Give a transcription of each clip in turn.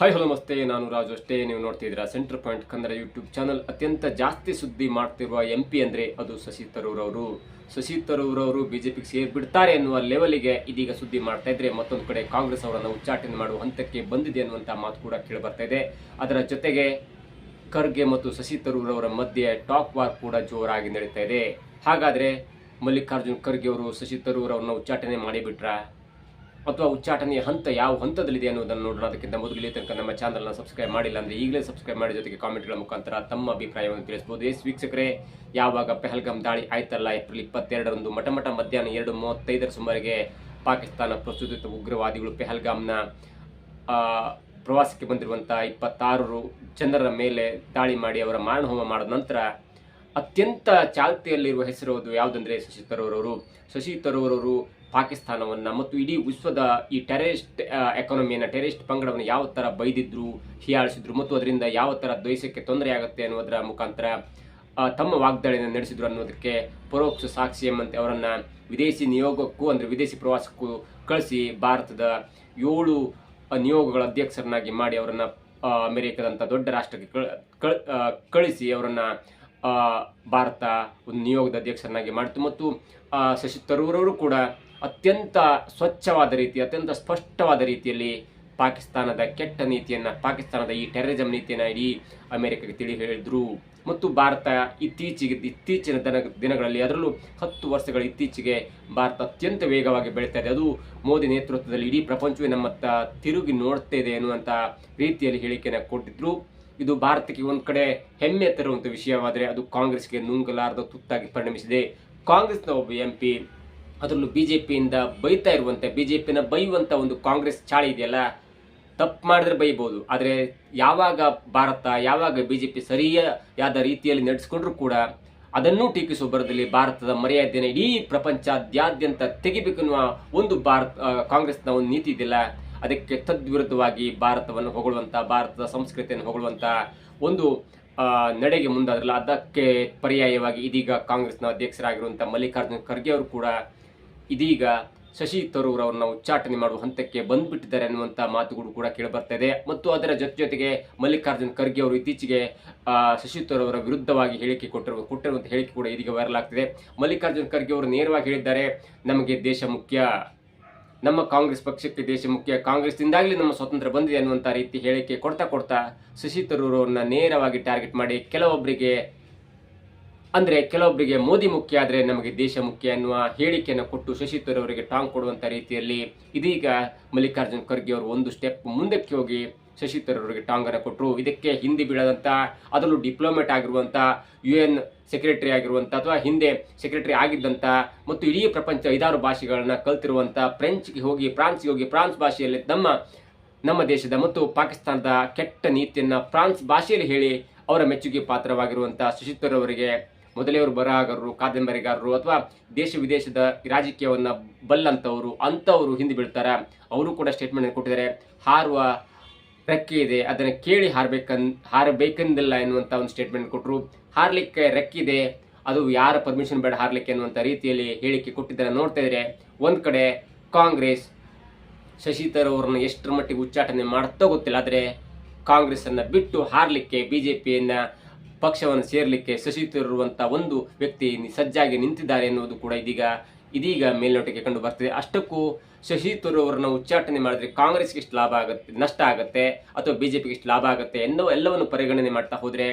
Hi hello ನಮಸ್ತೆ. ನಾನು ರಾಜು ಅಷ್ಟೇ. ನೀವು ನೋಡ್ತಿದ್ದೀರಾ centre point Kannada YouTube channel ಅತ್ಯಂತ ಜಾಸ್ತಿ ಸುದ್ದಿ ಮಾಡ್ತಿರುವ ಎಂ ಪಿ ಅಂದರೆ ಅದು ಶಶಿ ತರೂರ್ ಅವರು. ಶಶಿ ತರೂರ್ ಅವರು ಬಿಜೆಪಿಗೆ ಸೇರಿಬಿಡ್ತಾರೆ ಎನ್ನುವ ಲೆವೆಲ್ಗೆ ಇದೀಗ ಸುದ್ದಿ ಮಾಡ್ತಾ ಇದ್ರೆ ಮತ್ತೊಂದು ಕಡೆ ಕಾಂಗ್ರೆಸ್ ಅವರನ್ನು ಉಚ್ಚಾಟನೆ ಮಾಡುವ ಹಂತಕ್ಕೆ ಬಂದಿದೆ ಅನ್ನುವಂಥ ಮಾತು ಕೂಡ ಕೇಳಿ ಬರ್ತಾ ಇದೆ. ಅದರ ಜೊತೆಗೆ ಖರ್ಗೆ ಮತ್ತು ಶಶಿ ತರೂರ್ ಅವರ ಮಧ್ಯೆ ಟಾಕ್ ವಾರ್ ಕೂಡ ಜೋರಾಗಿ ನಡೀತಾ ಇದೆ. ಹಾಗಾದ್ರೆ ಮಲ್ಲಿಕಾರ್ಜುನ್ ಖರ್ಗೆ ಅವರು ಶಶಿ ತರೂರ್ ಅವರನ್ನು ಉಚ್ಚಾಟನೆ ಮಾಡಿಬಿಟ್ರಾ? ಅಥವಾ ಉಚ್ಚಾಟನೆಯ ಹಂತ ಯಾವ ಹಂತದಲ್ಲಿದೆ ಅನ್ನೋದನ್ನು ನೋಡೋಣ ಅದಕ್ಕಿಂತ ಮೊದಲು ತನಕ ನಮ್ಮ ಚಾನಲ್ನ ಸಬ್ಸ್ಕ್ರೈಬ್ ಮಾಡಿಲ್ಲ ಅಂದರೆ ಈಗಲೇ ಸಬ್ಸ್ಕ್ರೈಬ್ ಮಾಡಿ ಜೊತೆಗೆ ಕಾಮೆಂಟ್ಗಳ ಮುಖಾಂತರ ತಮ್ಮ ಅಭಿಪ್ರಾಯವನ್ನು ತಿಳಿಸಬಹುದು ಎಸ್ ವೀಕ್ಷಕರೇ, ಯಾವಾಗ ಪೆಹಲ್ಗಾಮ್ ದಾಳಿ ಆಯ್ತಲ್ಲ? ಏಪ್ರಿಲ್ ಇಪ್ಪತ್ತೆರಡರಂದು ಮಠ ಮಧ್ಯಾಹ್ನ ಎರಡು ಮೂವತ್ತೈದರ ಸುಮಾರಿಗೆ ಪಾಕಿಸ್ತಾನ ಪ್ರಸ್ತುತ ಉಗ್ರವಾದಿಗಳು ಪೆಹಲ್ಗಾಮ್ನ ಪ್ರವಾಸಕ್ಕೆ ಬಂದಿರುವಂಥ ಇಪ್ಪತ್ತಾರು ಜನರ ಮೇಲೆ ದಾಳಿ ಮಾಡಿ ಅವರ ಮಾರಣಹೋಮ ಮಾಡಿದ ನಂತರ ಅತ್ಯಂತ ಚಾಲ್ತಿಯಲ್ಲಿರುವ ಹೆಸರು ಅದು. ಯಾವುದಂದ್ರೆ ಶಶಿ ತರೂರ್ ಅವರು ಶಶಿ ತರೂರ್ ಅವರು ಪಾಕಿಸ್ತಾನವನ್ನ ಮತ್ತು ಇಡೀ ವಿಶ್ವದ ಈ ಟೆರರಿಸ್ಟ್ ಎಕಾನಮಿಯನ್ನ ಟೆರರಿಸ್ಟ್ ಪಂಗಡವನ್ನು ಯಾವ ಥರ ಬೈದಿದ್ರು, ಹೀಯಾಳಿಸಿದ್ರು ಮತ್ತು ಅದರಿಂದ ಯಾವ ಥರ ದ್ವೇಷಕ್ಕೆ ತೊಂದರೆ ಆಗುತ್ತೆ ಅನ್ನೋದರ ಮುಖಾಂತರ ತಮ್ಮ ವಾಗ್ದಾಳಿಯನ್ನು ನಡೆಸಿದ್ರು ಅನ್ನೋದಕ್ಕೆ ಪರೋಕ್ಷ ಸಾಕ್ಷಿ ಎಂಬಂತೆ ಅವರನ್ನು ವಿದೇಶಿ ನಿಯೋಗಕ್ಕೂ ಅಂದ್ರೆ ವಿದೇಶಿ ಪ್ರವಾಸಕ್ಕೂ ಕಳಿಸಿ ಭಾರತದ ಏಳು ನಿಯೋಗಗಳ ಅಧ್ಯಕ್ಷರನ್ನಾಗಿ ಮಾಡಿ ಅವರನ್ನು ಅಮೆರಿಕದಂಥ ದೊಡ್ಡ ರಾಷ್ಟ್ರಕ್ಕೆ ಕಳ- ಕಳ- ಕಳಿಸಿ ಅವರನ್ನ ಭಾರತ ಒಂದು ನಿಯೋಗದ ಅಧ್ಯಕ್ಷರನ್ನಾಗಿ ಮಾಡಿತು ಮತ್ತು ಶಶಿ ತರೂರ್ ಅವರು ಕೂಡ ಅತ್ಯಂತ ಸ್ವಚ್ಛವಾದ ರೀತಿ, ಅತ್ಯಂತ ಸ್ಪಷ್ಟವಾದ ರೀತಿಯಲ್ಲಿ ಪಾಕಿಸ್ತಾನದ ಕೆಟ್ಟ ನೀತಿಯನ್ನು, ಪಾಕಿಸ್ತಾನದ ಈ ಟೆರರಿಸಂ ನೀತಿಯನ್ನು ಇಡೀ ಅಮೆರಿಕಕ್ಕೆ ತಿಳಿ ಹೇಳಿದ್ರು. ಮತ್ತು ಭಾರತ ಇತ್ತೀಚೆಗೆ, ಇತ್ತೀಚಿನ ದಿನ, ದಿನಗಳಲ್ಲಿ ಅದರಲ್ಲೂ ಹತ್ತು ವರ್ಷಗಳ ಇತ್ತೀಚೆಗೆ ಭಾರತ ಅತ್ಯಂತ ವೇಗವಾಗಿ ಬೆಳೀತಾ ಇದೆ. ಅದು ಮೋದಿ ನೇತೃತ್ವದಲ್ಲಿ ಇಡೀ ಪ್ರಪಂಚವೇ ನಮ್ಮತ್ತ ತಿರುಗಿ ನೋಡ್ತಾ ಇದೆ ಎನ್ನುವಂಥ ರೀತಿಯಲ್ಲಿ ಹೇಳಿಕೆಯನ್ನು ಕೊಟ್ಟಿದ್ರು. ಇದು ಭಾರತಕ್ಕೆ ಒಂದು ಕಡೆ ಹೆಮ್ಮೆ ತರುವಂಥ ವಿಷಯವಾದರೆ ಅದು ಕಾಂಗ್ರೆಸ್ಗೆ ನುಂಗಲಾರದ ತುತ್ತಾಗಿ ಪರಿಣಮಿಸಿದೆ. ಕಾಂಗ್ರೆಸ್ನ ಒಬ್ಬ ಎಂ ಪಿ ಅದರಲ್ಲೂ ಪಿಯಿಂದ ಬೈತಾ ಇರುವಂತೆ ಬಿಜೆಪಿನ ಬೈಯುವಂಥ ಒಂದು ಕಾಂಗ್ರೆಸ್ ಚಾಳಿ ಇದೆಯಲ್ಲ, ತಪ್ಪು ಮಾಡಿದ್ರೆ ಬೈಬಹುದು ಆದರೆ ಯಾವಾಗ ಭಾರತ, ಯಾವಾಗ ಬಿಜೆಪಿ ಸರಿಯಾದ ರೀತಿಯಲ್ಲಿ ನಡೆಸಿಕೊಂಡ್ರು ಕೂಡ ಅದನ್ನು ಟೀಕಿಸುವ ಬರದಲ್ಲಿ ಭಾರತದ ಮರ್ಯಾದೆಯನ್ನು ಇಡೀ ಪ್ರಪಂಚಾದ್ಯಂತ ತೆಗಿಬೇಕೆನ್ನುವ ಒಂದು ಭಾರತ ಕಾಂಗ್ರೆಸ್ನ ಒಂದು ನೀತಿ ಇದೆಯಲ್ಲ ಅದಕ್ಕೆ ತದ್ವಿರುದ್ಧವಾಗಿ ಭಾರತವನ್ನು ಹೊಗಳುವಂಥ ಭಾರತದ ಸಂಸ್ಕೃತಿಯನ್ನು ಹೊಗಳುವಂಥ ಒಂದು ನಡೆಗೆ ಮುಂದಾದ್ರಲ್ಲ, ಅದಕ್ಕೆ ಪರ್ಯಾಯವಾಗಿ ಇದೀಗ ಕಾಂಗ್ರೆಸ್ನ ಅಧ್ಯಕ್ಷರಾಗಿರುವಂಥ ಮಲ್ಲಿಕಾರ್ಜುನ್ ಖರ್ಗೆ ಅವರು ಕೂಡ ಇದೀಗ ಶಶಿ ತರೂರ್ ಅವರನ್ನ ಉಚ್ಚಾಟನೆ ಮಾಡುವ ಹಂತಕ್ಕೆ ಬಂದ್ಬಿಟ್ಟಿದ್ದಾರೆ ಅನ್ನುವಂಥ ಮಾತುಗಳು ಕೂಡ ಕೇಳಿಬರ್ತಾ ಇದೆ. ಮತ್ತು ಅದರ ಜೊತೆ ಜೊತೆಗೆ ಮಲ್ಲಿಕಾರ್ಜುನ್ ಖರ್ಗೆ ಅವರು ಇತ್ತೀಚೆಗೆ ಶಶಿ ತರೂರ್ ವಿರುದ್ಧವಾಗಿ ಹೇಳಿಕೆ ಕೊಟ್ಟಿರುವ ಕೊಟ್ಟಿರುವಂಥ ಹೇಳಿಕೆ ಕೂಡ ಇದೀಗ ವೈರಲ್ ಆಗ್ತಿದೆ. ಮಲ್ಲಿಕಾರ್ಜುನ್ ಖರ್ಗೆ ಅವರು ನೇರವಾಗಿ ಹೇಳಿದ್ದಾರೆ, ನಮಗೆ ದೇಶ ಮುಖ್ಯ ನಮ್ಮ ಕಾಂಗ್ರೆಸ್ ಪಕ್ಷಕ್ಕೆ ದೇಶ ಮುಖ್ಯ ಕಾಂಗ್ರೆಸ್ನಿಂದಾಗಲಿ ನಮ್ಮ ಸ್ವಾತಂತ್ರ್ಯ ಬಂದಿದೆ ಅನ್ನುವಂಥ ರೀತಿ ಹೇಳಿಕೆ ಕೊಡ್ತಾ ಕೊಡ್ತಾ ಶಶಿ ತರೂರ್ ಅವ್ರನ್ನ ನೇರವಾಗಿ ಟಾರ್ಗೆಟ್ ಮಾಡಿ ಕೆಲವೊಬ್ಬರಿಗೆ ಅಂದ್ರೆ ಕೆಲವೊಬ್ಬರಿಗೆ ಮೋದಿ ಮುಖ್ಯ ಆದ್ರೆ ನಮಗೆ ದೇಶ ಮುಖ್ಯ ಅನ್ನುವ ಹೇಳಿಕೆಯನ್ನು ಕೊಟ್ಟು ಶಶಿ ತರೂರ್ ಅವರಿಗೆ ಟಾಂಗ್ ಕೊಡುವಂತ ರೀತಿಯಲ್ಲಿ ಇದೀಗ ಮಲ್ಲಿಕಾರ್ಜುನ್ ಖರ್ಗೆ ಅವರು ಒಂದು ಸ್ಟೆಪ್ ಮುಂದಕ್ಕೆ ಹೋಗಿ ಶಶಿ ತರೂರ್ ಅವರಿಗೆ ಟಾಂಗ್ ಅನ್ನು ಕೊಟ್ಟರು ಇದಕ್ಕೆ ಹಿಂದಿ ಬೀಳದಂತ, ಅದರಲ್ಲೂ ಡಿಪ್ಲೊಮೆಟ್ ಆಗಿರುವಂತ ಯು ಎನ್ ಸೆಕ್ರೆಟರಿ ಆಗಿರುವಂತ ಅಥವಾ ಹಿಂದೆ ಸೆಕ್ರೆಟರಿ ಆಗಿದ್ದಂತ ಮತ್ತು ಇಡೀ ಪ್ರಪಂಚ ಐದಾರು ಭಾಷೆಗಳನ್ನ ಕಲ್ತಿರುವಂತ ಫ್ರೆಂಚ್ಗೆ ಹೋಗಿ, ಫ್ರಾನ್ಸ್ಗೆ ಹೋಗಿ, ಫ್ರಾನ್ಸ್ ಭಾಷೆಯಲ್ಲಿ ನಮ್ಮ ನಮ್ಮ ದೇಶದ ಮತ್ತು ಪಾಕಿಸ್ತಾನದ ಕೆಟ್ಟ ನೀತಿಯನ್ನ ಫ್ರಾನ್ಸ್ ಭಾಷೆಯಲ್ಲಿ ಹೇಳಿ ಅವರ ಮೆಚ್ಚುಗೆ ಪಾತ್ರವಾಗಿರುವಂತಹ ತರೂರ್ ಅವರಿಗೆ ಮೊದಲೇ ಅವರು ಬರಹಗಾರರು ಕಾದಂಬರಿಗಾರರು ಅಥವಾ ದೇಶ ವಿದೇಶದ ರಾಜಕೀಯವನ್ನು ಬಲ್ಲಂಥವರು, ಅಂಥವರು ಹಿಂದೆ ಬೀಳ್ತಾರೆ? ಅವರು ಕೂಡ ಸ್ಟೇಟ್ಮೆಂಟ್ ಕೊಟ್ಟಿದ್ದಾರೆ. ಹಾರುವ ರೆಕ್ಕೆ ಇದೆ. ಅದನ್ನು ಕೇಳಿ ಹಾರಬೇಕನ್, ಹಾರಬೇಕೆಂದಿಲ್ಲ ಎನ್ನುವಂಥ ಒಂದು ಸ್ಟೇಟ್ಮೆಂಟ್ ಕೊಟ್ಟರು ಹಾರಲಿಕ್ಕೆ ರೆಕ್ಕಿದೆ ಅದು ಯಾರ ಪರ್ಮಿಷನ್ ಬೇಡ ಹಾರಲಿಕ್ಕೆ ಅನ್ನುವಂಥ ರೀತಿಯಲ್ಲಿ ಹೇಳಿಕೆ ಕೊಟ್ಟಿದ್ದಾರೆ ನೋಡ್ತಾ ಇದ್ರೆ ಒಂದು ಕಡೆ ಕಾಂಗ್ರೆಸ್ ಶಶಿ ತರೂರನ್ನು ಅವರನ್ನು ಎಷ್ಟರ ಮಟ್ಟಿಗೆ ಉಚ್ಚಾಟನೆ ಮಾಡುತ್ತೋ ಗೊತ್ತಿಲ್ಲ. ಆದರೆ ಕಾಂಗ್ರೆಸ್ ಹಾರಲಿಕ್ಕೆ ಬಿಟ್ಟು ಜೆ ಬಿಜೆಪಿಯನ್ನ ಪಕ್ಷವನ್ನು ಸೇರಲಿಕ್ಕೆ ಶಶಿ ಒಂದು ವ್ಯಕ್ತಿ ಸಜ್ಜಾಗಿ ನಿಂತಿದ್ದಾರೆ ಎನ್ನುವುದು ಕೂಡ ಇದೀಗ ಇದೀಗ ಮೇಲ್ನೋಟಕ್ಕೆ ಕಂಡು ಬರ್ತದೆ. ಅಷ್ಟಕ್ಕೂ ಶಶಿ ತರೂರ್ ಅವರನ್ನ ಉಚ್ಚಾಟನೆ ಮಾಡಿದ್ರೆ ಕಾಂಗ್ರೆಸ್ಗೆ ಇಷ್ಟು ಲಾಭ ಆಗುತ್ತೆ, ನಷ್ಟ ಆಗುತ್ತೆ ಅಥವಾ ಬಿಜೆಪಿಗೆ ಇಷ್ಟು ಲಾಭ ಆಗುತ್ತೆ ಎನ್ನುವ ಎಲ್ಲವನ್ನು ಪರಿಗಣನೆ ಮಾಡ್ತಾ ಹೋದರೆ,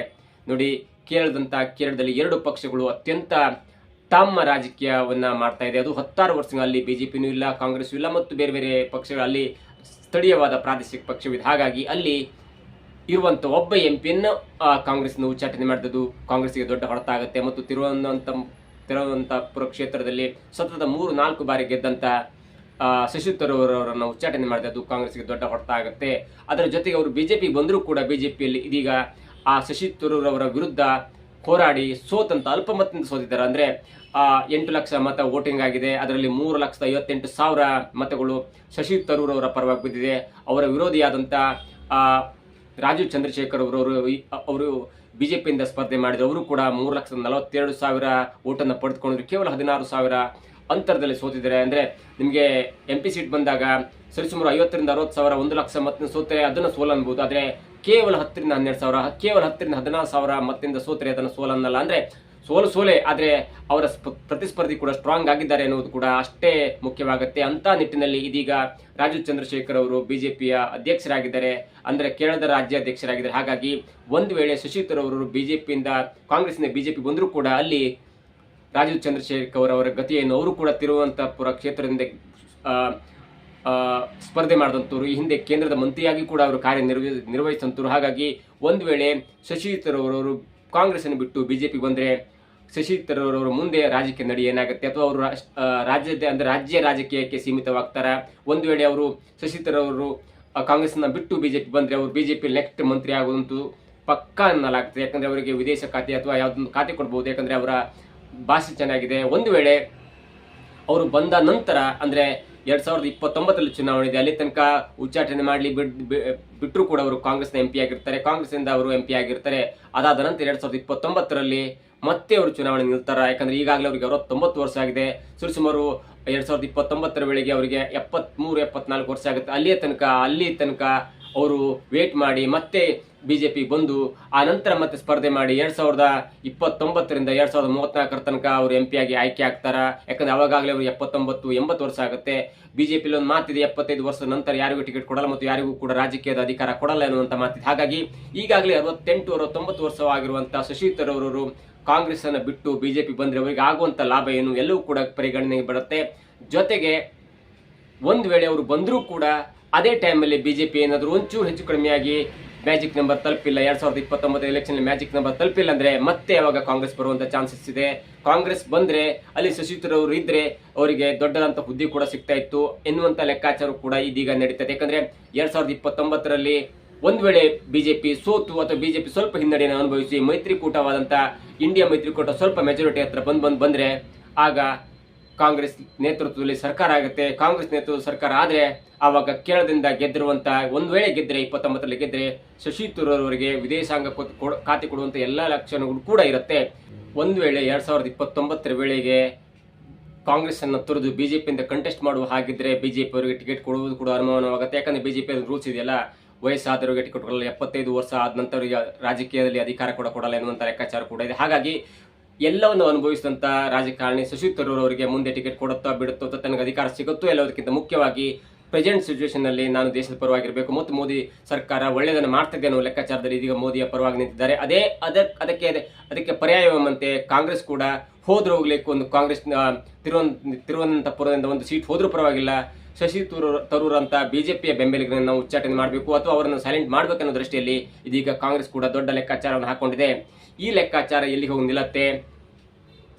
ನೋಡಿ ಕೇರಳದಂಥ ಕೇರಳದಲ್ಲಿ ಎರಡು ಪಕ್ಷಗಳು ಅತ್ಯಂತ ತಮ್ಮ ರಾಜಕೀಯವನ್ನ ಮಾಡ್ತಾ ಇದೆ. ಅದು ಹತ್ತಾರು ವರ್ಷಗಳಲ್ಲಿ ಬಿಜೆಪಿನೂ ಇಲ್ಲ ಕಾಂಗ್ರೆಸ್ ಇಲ್ಲ, ಮತ್ತು ಬೇರೆ ಬೇರೆ ಪಕ್ಷಗಳಲ್ಲಿ ಸ್ಥಳೀಯವಾದ ಪ್ರಾದೇಶಿಕ ಪಕ್ಷವಿದೆ. ಹಾಗಾಗಿ ಅಲ್ಲಿ ಇರುವಂತ ಒಬ್ಬ ಎಂ ಪಿಯನ್ನು ಕಾಂಗ್ರೆಸ್ನ ಉಚ್ಚಾಟನೆ ಮಾಡಿದ್ದು ಕಾಂಗ್ರೆಸ್ಗೆ ದೊಡ್ಡ ಹೊಡೆತ ಆಗುತ್ತೆ ಮತ್ತು ತಿರುವನಂತ ತಿರುವನಂತಪುರ ಕ್ಷೇತ್ರದಲ್ಲಿ ಸತತ ಮೂರು ನಾಲ್ಕು ಬಾರಿ ಗೆದ್ದಂತ ಆ, ಶಶಿ ತರೂರ್ ಅವರನ್ನು ಉಚ್ಚಾಟನೆ ಮಾಡಿದ್ದು ಕಾಂಗ್ರೆಸ್ಗೆ ದೊಡ್ಡ ಹೊಡೆತ ಆಗುತ್ತೆ ಅದರ ಜೊತೆಗೆ ಅವರು ಬಿಜೆಪಿ ಬಂದರೂ ಕೂಡ ಬಿಜೆಪಿಯಲ್ಲಿ ಇದೀಗ ಆ ಶಶಿ ತರೂರ್ ಅವರ ವಿರುದ್ಧ ಹೋರಾಡಿ ಸೋತಂತ ಅಲ್ಪಮತದಿಂದ ಸೋತಿದ್ದಾರೆ. ಅಂದ್ರೆ ಆ, ಎಂಟು ಲಕ್ಷ ಮತ ವೋಟಿಂಗ್ ಆಗಿದೆ. ಅದರಲ್ಲಿ ಮೂರು ಲಕ್ಷದ ಐವತ್ತೆಂಟು ಸಾವಿರ ಮತಗಳು ಶಶಿ ತರೂರ್ ಅವರ ಪರವಾಗಿ ಬಿದ್ದಿದೆ ಅವರ ವಿರೋಧಿಯಾದಂಥ ಆ, ರಾಜೀವ್ ಚಂದ್ರಶೇಖರ್ ಅವರು ಅವರು ಪಿಯಿಂದ ಸ್ಪರ್ಧೆ ಮಾಡಿದ್ರು ಅವರು ಕೂಡ ಮೂರು ಲಕ್ಷದ ನಲವತ್ತೆರಡು ಸಾವಿರ ಓಟನ್ನು ಪಡೆದುಕೊಂಡಿದ್ರು. ಕೇವಲ ಹದಿನಾರು ಸಾವಿರ ಅಂತರದಲ್ಲಿ ಸೋತಿದ್ದಾರೆ. ಅಂದರೆ ನಿಮಗೆ ಎಂ ಪಿ ಸೀಟ್ ಬಂದಾಗ ಸರಿಸುಮಾರು ಐವತ್ತರಿಂದ ಅರವತ್ತು ಸಾವಿರ, ಒಂದು ಲಕ್ಷ ಮತ್ತಿನ ಸೋತರೆ ಅದನ್ನು ಸೋಲು ಅನ್ಬೋದು. ಆದರೆ ಕೇವಲ ಹತ್ತರಿಂದ ಹನ್ನೆರಡು ಸಾವಿರ, ಕೇವಲ ಹತ್ತರಿಂದ ಹದಿನಾರು ಸಾವಿರ ಮತ್ತಿಂದ ಸೋತರೆ ಅದನ್ನು ಸೋಲನ್ನಲ್ಲ ಅಂದ್ರೆ ಸೋಲು ಸೋಲೆ, ಆದರೆ ಅವರ ಸ್ಪ- ಪ್ರತಿಸ್ಪರ್ಧಿ ಕೂಡ ಸ್ಟ್ರಾಂಗ್ ಆಗಿದ್ದಾರೆ ಅನ್ನೋದು ಕೂಡ ಅಷ್ಟೇ ಮುಖ್ಯವಾಗುತ್ತೆ ಅಂತ ನಿಟ್ಟಿನಲ್ಲಿ ಇದೀಗ ರಾಜೀವ್ ಚಂದ್ರಶೇಖರ್ ಅವರು ಬಿಜೆಪಿಯ ಅಧ್ಯಕ್ಷರಾಗಿದ್ದಾರೆ. ಅಂದ್ರೆ ಕೇರಳದ ರಾಜ್ಯ ಅಧ್ಯಕ್ಷರಾಗಿದ್ದಾರೆ ಹಾಗಾಗಿ ಒಂದು ವೇಳೆ ಶಶಿ ತರೂರ್ ಅವರು ಬಿಜೆಪಿಯಿಂದ ಕಾಂಗ್ರೆಸ್ನಿಂದ ಬಿಜೆಪಿ ಬಂದರೂ ಕೂಡ ಅಲ್ಲಿ ರಾಜೀವ್ ಚಂದ್ರಶೇಖರ್ ಅವರ ಗತಿಯನ್ನು ಅವರು ಕೂಡ ತಿರುವನಂತಪುರ ಕ್ಷೇತ್ರದಿಂದ ಸ್ಪರ್ಧೆ ಮಾಡಿದಂಥವ್ರು, ಈ ಹಿಂದೆ ಕೇಂದ್ರದ ಮಂತ್ರಿಯಾಗಿ ಕೂಡ ಅವರು ಕಾರ್ಯ ನಿರ್ವ ಹಾಗಾಗಿ ಒಂದು ವೇಳೆ ಶಶಿ ತರೂರ್ ಅವರು ಕಾಂಗ್ರೆಸ್ಸನ್ನು ಬಿಟ್ಟು ಬಿಜೆಪಿ ಬಂದರೆ ಶಶಿ ತರೂರ್ ಅವರು ಮುಂದೆ ರಾಜಕೀಯ ನಡಿ ಏನಾಗುತ್ತೆ? ಅಥವಾ ಅವರು ರಾಜ್ಯದ, ಅಂದ್ರೆ ರಾಜ್ಯ ರಾಜಕೀಯಕ್ಕೆ ಸೀಮಿತವಾಗ್ತಾರೆ? ಒಂದು ವೇಳೆ ಅವರು ಶಶಿ ತರೂರ್ ಅವರು ಬಿಟ್ಟು ಕಾಂಗ್ರೆಸ್ನ ಬಿಟ್ಟು ಬಿಜೆಪಿ ಬಂದರೆ ಅವರು ಬಿಜೆಪಿ ನೆಕ್ಸ್ಟ್ ಮಂತ್ರಿ ಆಗುವಂತೂ ಪಕ್ಕಾ ಅನ್ನಲಾಗ್ತದೆ. ಯಾಕಂದ್ರೆ ಅವರಿಗೆ ವಿದೇಶ ಖಾತೆ ಅಥವಾ ಯಾವುದೊಂದು ಖಾತೆ ಕೊಡ್ಬೋದು. ಯಾಕಂದ್ರೆ ಅವರ ಭಾಷೆ ಚೆನ್ನಾಗಿದೆ. ಒಂದು ವೇಳೆ ಅವರು ಬಂದ ನಂತರ, ಅಂದ್ರೆ ಎರಡು ಸಾವಿರದ ಇಪ್ಪತ್ತೊಂಬತ್ತರಲ್ಲಿ ಚುನಾವಣೆ ಇದೆ. ಅಲ್ಲಿ ತನಕ ಉಚ್ಚಾಟನೆ ಮಾಡಲಿ ಬಿಟ್ಟರು ಕೂಡ ಅವರು ಕಾಂಗ್ರೆಸ್ನ ಎಂ ಪಿ ಆಗಿರ್ತಾರೆ. ಕಾಂಗ್ರೆಸ್ನಿಂದ ಅವರು ಎಂ ಪಿ ಆಗಿರ್ತಾರೆ. ಅದಾದ ನಂತರ ಎರಡು ಸಾವಿರದ ಇಪ್ಪತ್ತೊಂಬತ್ತರಲ್ಲಿ ಮತ್ತೆ ಅವರು ಚುನಾವಣೆ ನಿಲ್ತಾರ. ಯಾಕಂದ್ರೆ ಈಗಾಗಲೇ ಅವರಿಗೆ ಅರವತ್ತೊಂಬತ್ತು ವರ್ಷ ಆಗಿದೆ. ಸುರಿಸುಮಾರು ಎರಡ್ ಸಾವಿರದ ಇಪ್ಪತ್ತೊಂಬತ್ತರ ವೇಳೆಗೆ ಅವರಿಗೆ ಎಪ್ಪತ್ಮೂರು ಎಪ್ಪತ್ನಾಲ್ಕು ವರ್ಷ ಆಗುತ್ತೆ. ಅಲ್ಲಿಯ ತನಕ, ಅಲ್ಲಿ ತನಕ ಅವರು ವೇಟ್ ಮಾಡಿ ಮತ್ತೆ ಬಿಜೆಪಿ ಬಂದು, ಆ ನಂತರ ಮತ್ತೆ ಸ್ಪರ್ಧೆ ಮಾಡಿ ಎರಡ್ ಸಾವಿರದ ಇಪ್ಪತ್ತೊಂಬತ್ತರಿಂದ ಎರಡ್ ಸಾವಿರದ ಮೂವತ್ನಾಲ್ಕರ ತನಕ ಅವರು ಎಂ ಆಗಿ ಆಯ್ಕೆ ಆಗ್ತಾರ? ಯಾಕಂದ್ರೆ ಅವಾಗಲೇ ಅವರು ಎಪ್ಪತ್ತೊಂಬತ್ತು, ಎಂಬತ್ತು ವರ್ಷ ಆಗುತ್ತೆ. ಬಿಜೆಪಿ ಒಂದು ಮಾತಿದೆ, ಎಪ್ಪತ್ತೈದು ವರ್ಷದ ನಂತರ ಯಾರಿಗೂ ಟಿಕೆಟ್ ಕೊಡಲ್ಲ ಮತ್ತು ಯಾರಿಗೂ ಕೂಡ ರಾಜಕೀಯದ ಅಧಿಕಾರ ಕೊಡಲ್ಲ ಎನ್ನುವಂತ ಮಾತಿದೆ. ಹಾಗಾಗಿ ಈಗಾಗಲೇ ಅರವತ್ತೆಂಟು, ಅರವತ್ತೊಂಬತ್ತು ತರೂರ್ ಅವರು ಕಾಂಗ್ರೆಸ್ ಅನ್ನು ಬಿಟ್ಟು ಬಿಜೆಪಿ ಬಂದ್ರೆ ಅವರಿಗೆ ಆಗುವಂತ ಲಾಭ ಏನು ಎಲ್ಲವೂ ಕೂಡ ಪರಿಗಣನೆಗೆ ಬರುತ್ತೆ. ಜೊತೆಗೆ ಒಂದು ವೇಳೆ ಅವರು ಬಂದರೂ ಕೂಡ ಅದೇ ಟೈಮಲ್ಲಿ ಬಿಜೆಪಿ ಏನಾದರೂ ಒಂಚೂರು ಹೆಚ್ಚು ಕಡಿಮೆಯಾಗಿ ಮ್ಯಾಜಿಕ್ ನಂಬರ್ ತಲುಪಿಲ್ಲ. ಎರಡ್ ಸಾವಿರದ ಇಪ್ಪತ್ತೊಂಬತ್ತು ಎಲೆಕ್ಷನ್ ಮ್ಯಾಜಿಕ್ ನಂಬರ್ ತಲುಪಿಲ್ಲ ಅಂದರೆ ಮತ್ತೆ ಯಾವಾಗ ಕಾಂಗ್ರೆಸ್ ಬರುವಂತ ಚಾನ್ಸಸ್ ಇದೆ. ಕಾಂಗ್ರೆಸ್ ಬಂದ್ರೆ ಅಲ್ಲಿ ಶಶಿ ಇದ್ದರೆ ಅವರಿಗೆ ದೊಡ್ಡದಂಥ ಹುದ್ದೆ ಕೂಡ ಸಿಗ್ತಾ ಇತ್ತು. ಎನ್ನುವಂತ ಲೆಕ್ಕಾಚಾರ ಕೂಡ ಇದೀಗ ನಡೀತದೆ. ಯಾಕಂದ್ರೆ ಎರಡ್ ಸಾವಿರದ ಇಪ್ಪತ್ತೊಂಬತ್ತರಲ್ಲಿ ಒಂದು ವೇಳೆ ಬಿಜೆಪಿ ಸೋತು ಅಥವಾ ಬಿಜೆಪಿ ಸ್ವಲ್ಪ ಹಿನ್ನಡೆಯನ್ನು ಅನುಭವಿಸಿ ಮೈತ್ರಿಕೂಟವಾದಂತ ಇಂಡಿಯಾ ಮೈತ್ರಿಕೂಟ ಸ್ವಲ್ಪ ಮೆಜಾರಿಟಿ ಹತ್ರ ಬಂದು ಬಂದು ಬಂದ್ರೆ ಆಗ ಕಾಂಗ್ರೆಸ್ ನೇತೃತ್ವದಲ್ಲಿ ಸರ್ಕಾರ ಆಗುತ್ತೆ. ಕಾಂಗ್ರೆಸ್ ನೇತೃತ್ವದ ಸರ್ಕಾರ ಆದ್ರೆ ಆವಾಗ ಕೇರಳದಿಂದ ಗೆದ್ದಿರುವಂತ ಒಂದು ವೇಳೆ ಗೆದ್ರೆ, ಇಪ್ಪತ್ತೊಂಬತ್ತರಲ್ಲಿ ಗೆದ್ರೆ ಶಶಿ ತರೂರ್ ಅವರಿಗೆ ವಿದೇಶಾಂಗ ಖಾತೆ ಕೊಡುವಂತ ಎಲ್ಲಾ ಲಕ್ಷಣಗಳು ಕೂಡ ಇರುತ್ತೆ. ಒಂದು ವೇಳೆ ಎರಡ್ ಸಾವಿರದ ಇಪ್ಪತ್ತೊಂಬತ್ತರ ವೇಳೆಗೆ ಕಾಂಗ್ರೆಸ್ ಅನ್ನು ತೊರೆದು ಬಿಜೆಪಿಯಿಂದ ಕಂಟೆಸ್ಟ್ ಮಾಡುವ ಹಾಗಿದ್ರೆ ಬಿಜೆಪಿ ಅವರಿಗೆ ಟಿಕೆಟ್ ಕೊಡುವುದು ಕೂಡ ಅನುಮಾನವಾಗುತ್ತೆ. ಯಾಕಂದ್ರೆ ಬಿಜೆಪಿ ರೂಲ್ಸ್ ಇದೆಯಲ್ಲ, ವಯಸ್ಸಾದವರಿಗೆ ಟಿಕೆಟ್ ಕೊಡಲ್ಲ, ಎಪ್ಪತ್ತೈದು ವರ್ಷ ಆದ ನಂತರ ರಾಜಕೀಯದಲ್ಲಿ ಅಧಿಕಾರ ಕೂಡ ಕೊಡಲ್ಲ ಎನ್ನುವಂತ ಲೆಕ್ಕಾಚಾರ ಕೂಡ ಇದೆ. ಹಾಗಾಗಿ ಎಲ್ಲವನ್ನು ಅನುಭವಿಸಿದಂತ ರಾಜಕಾರಣಿ ಶಶಿ ತರೂರ್ ಅವರಿಗೆ ಮುಂದೆ ಟಿಕೆಟ್ ಕೊಡುತ್ತಾ ಬಿಡುತ್ತೋ ಅಥವಾ ತನಗೆ ಅಧಿಕಾರ ಸಿಗುತ್ತೋ ಎಲ್ಲದಕ್ಕಿಂತ ಮುಖ್ಯವಾಗಿ ಪ್ರೆಸೆಂಟ್ ಸಿಚುವೇಶನ್ ಅಲ್ಲಿ ನಾನು ದೇಶದ ಪರವಾಗಿರಬೇಕು. ಮತ್ತು ಮೋದಿ ಸರ್ಕಾರ ಒಳ್ಳೆಯದನ್ನು ಮಾಡ್ತಿದೆ ಅನ್ನೋ ಲೆಕ್ಕಾಚಾರದಲ್ಲಿ ಇದೀಗ ಮೋದಿಯ ಪರವಾಗಿ ನಿಂತಿದ್ದಾರೆ. ಅದೇ ಅದಕ್ಕೆ ಅದಕ್ಕೆ ಅದಕ್ಕೆ ಪರ್ಯಾಯವಂತೆ ಕಾಂಗ್ರೆಸ್ ಕೂಡ ಹೋದ್ರೆ ಹೋಗ್ಲಿಕ್ಕೆ ಒಂದು ಕಾಂಗ್ರೆಸ್ ತಿರುವನ್ ತಿರುವನಂತಪುರದಿಂದ ಒಂದು ಸೀಟ್ ಹೋದ್ರೂ ಪರವಾಗಿಲ್ಲ. ಶಶಿ ತರೂರ್ ಅಂತ ಬಿಜೆಪಿಯ ಬೆಂಬಲಿಗರನ್ನು ಉಚ್ಚಾಟನೆ ಮಾಡಬೇಕು ಅಥವಾ ಅವರನ್ನು ಸೈಲೆಂಟ್ ಮಾಡಬೇಕನ್ನೋ ದೃಷ್ಟಿಯಲ್ಲಿ ಇದೀಗ ಕಾಂಗ್ರೆಸ್ ಕೂಡ ದೊಡ್ಡ ಲೆಕ್ಕಾಚಾರವನ್ನು ಹಾಕೊಂಡಿದೆ. ಈ ಲೆಕ್ಕಾಚಾರ ಎಲ್ಲಿ ಹೋಗಿ ನಿಲ್ಲತ್ತೆ?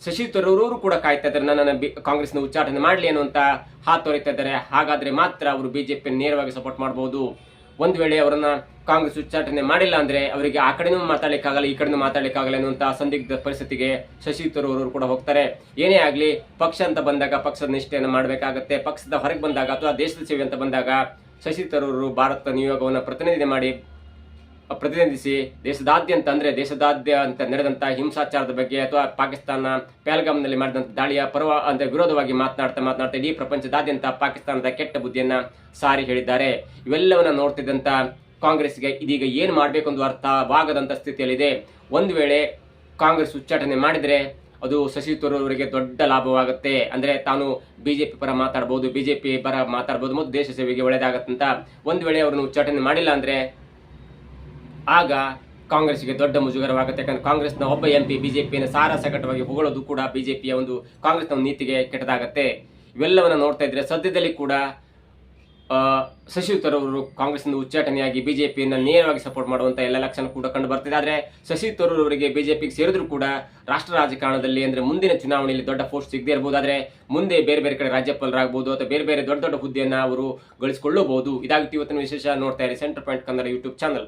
ಶಶಿ ತರೂರವರು ಕೂಡ ಕಾಯ್ತಾ ಇದ್ದಾರೆ, ನನ್ನನ್ನು ಬಿ ಕಾಂಗ್ರೆಸ್ನ ಉಚ್ಚಾಟನೆ ಮಾಡಲಿ ಅನ್ನುವಂತ ಹಾತೊರಿತಾ ಇದ್ದಾರೆ. ಹಾಗಾದ್ರೆ ಮಾತ್ರ ಅವರು ಬಿಜೆಪಿ ನೇರವಾಗಿ ಸಪೋರ್ಟ್ ಮಾಡಬಹುದು ಒಂದು ವೇಳೆ ಅವರನ್ನ ಕಾಂಗ್ರೆಸ್ ಉಚ್ಚಾಟನೆ ಮಾಡಿಲ್ಲ ಅಂದ್ರೆ ಅವರಿಗೆ ಆ ಕಡೆನೂ ಮಾತಾಡ್ಲಿಕ್ಕಾಗಲ್ಲ, ಈ ಕಡೆನೂ ಮಾತಾಡ್ಲಿಕ್ಕಾಗಲ್ಲ ಅನ್ನುವಂತ ಸಂದಿಗ್ಧ ಪರಿಸ್ಥಿತಿಗೆ ಶಶಿ ತರೂರ್ ಕೂಡ ಹೋಗ್ತಾರೆ. ಏನೇ ಆಗಲಿ, ಪಕ್ಷ ಅಂತ ಬಂದಾಗ ಪಕ್ಷದ ನಿಷ್ಠೆಯನ್ನು ಮಾಡಬೇಕಾಗತ್ತೆ. ಪಕ್ಷದ ಹೊರಗೆ ಬಂದಾಗ ಅಥವಾ ದೇಶದ ಸೇವೆ ಅಂತ ಬಂದಾಗ ಶಶಿ ತರೂರು ಭಾರತ ನಿಯೋಗವನ್ನು ಪ್ರತಿನಿಧಿ ಮಾಡಿ ಪ್ರತಿನಿಧಿಸಿ ದೇಶದಾದ್ಯಂತ ಅಂದ್ರೆ ದೇಶದಾದ್ಯಂತ ನಡೆದಂತ ಹಿಂಸಾಚಾರದ ಬಗ್ಗೆ ಅಥವಾ ಪಾಕಿಸ್ತಾನ ಪ್ಯಾಲ್ಗಾಮ್ನಲ್ಲಿ ಮಾಡಿದಂತ ದಾಳಿಯ ಪರವ ಅಂದ್ರೆ ವಿರೋಧವಾಗಿ ಮಾತನಾಡ್ತಾ ಮಾತನಾಡ್ತಾ ಇಡೀ ಪ್ರಪಂಚದಾದ್ಯಂತ ಪಾಕಿಸ್ತಾನದ ಕೆಟ್ಟ ಬುದ್ಧಿಯನ್ನ ಸಾರಿ ಹೇಳಿದ್ದಾರೆ. ಇವೆಲ್ಲವನ್ನ ನೋಡ್ತಿದ್ದಂತ ಕಾಂಗ್ರೆಸ್ಗೆ ಇದೀಗ ಏನ್ ಮಾಡಬೇಕು ಒಂದು ಅರ್ಥವಾಗದಂತ ಸ್ಥಿತಿಯಲ್ಲಿದೆ. ಒಂದು ವೇಳೆ ಕಾಂಗ್ರೆಸ್ ಉಚ್ಚಾಟನೆ ಮಾಡಿದ್ರೆ ಅದು ಶಶಿ ತರೂರ್ ಅವರಿಗೆ ದೊಡ್ಡ ಲಾಭವಾಗುತ್ತೆ. ಅಂದ್ರೆ ತಾನು ಬಿಜೆಪಿ ಪರ ಮಾತಾಡಬಹುದು ಬಿಜೆಪಿ ಪರ ಮಾತಾಡಬಹುದು ಮತ್ತು ದೇಶ ಸೇವೆಗೆ ಒಳ್ಳೆಯದಾಗತ್ತಂತ ಒಂದು ವೇಳೆ ಅವರನ್ನು ಉಚ್ಚಾಟನೆ ಮಾಡಿಲ್ಲ ಅಂದ್ರೆ ಆಗ ಕಾಂಗ್ರೆಸ್ಗೆ ದೊಡ್ಡ ಮುಜುಗರವಾಗುತ್ತೆ. ಯಾಕಂದ್ರೆ ಕಾಂಗ್ರೆಸ್ನ ಒಬ್ಬ ಎಂ ಪಿ ಬಿಜೆಪಿಯನ್ನು ಸಾರ ಸಕಟವಾಗಿ ಹೊಗಳೋದು ಕೂಡ ಬಿಜೆಪಿಯ ಒಂದು ಕಾಂಗ್ರೆಸ್ನ ನೀತಿಗೆ ಕೆಟ್ಟದಾಗತ್ತೆ. ಇವೆಲ್ಲವನ್ನ ನೋಡ್ತಾ ಇದ್ರೆ ಸದ್ಯದಲ್ಲಿ ಕೂಡ ಶಶಿ ತರೂರ್ ಅವರು ಕಾಂಗ್ರೆಸ್ನಿಂದ ಉಚ್ಚಾಟನೆಯಾಗಿ ಬಿಜೆಪಿಯನ್ನ ನೇರವಾಗಿ ಸಪೋರ್ಟ್ ಮಾಡುವಂತ ಎಲ್ಲ ಲಕ್ಷಣ ಕೂಡ ಕಂಡು ಬರ್ತಿದೆ. ಆದ್ರೆ ಶಶಿ ತರೂರ್ ಅವರಿಗೆ ಬಿಜೆಪಿಗೆ ಸೇರಿದ್ರು ಕೂಡ ರಾಷ್ಟ್ರ ರಾಜಕಾರಣದಲ್ಲಿ ಅಂದ್ರೆ ಮುಂದಿನ ಚುನಾವಣೆಯಲ್ಲಿ ದೊಡ್ಡ ಪೋಸ್ಟ್ ಸಿಗದೇ ಇರಬಹುದು ಆದ್ರೆ ಮುಂದೆ ಬೇರೆ ಬೇರೆ ಕಡೆ ರಾಜ್ಯಪಾಲರಾಗಬಹುದು ಅಥವಾ ಬೇರೆ ಬೇರೆ ದೊಡ್ಡ ದೊಡ್ಡ ಹುದ್ದೆಯನ್ನ ಅವರು ಗಳಿಸಿಕೊಳ್ಳಬಹುದು. ಇದಾಗುತ್ತೆ ಇವತ್ತಿನ ವಿಶೇಷ ನೋಡ್ತಾ ಇರಿ centre point Kannada YouTube channel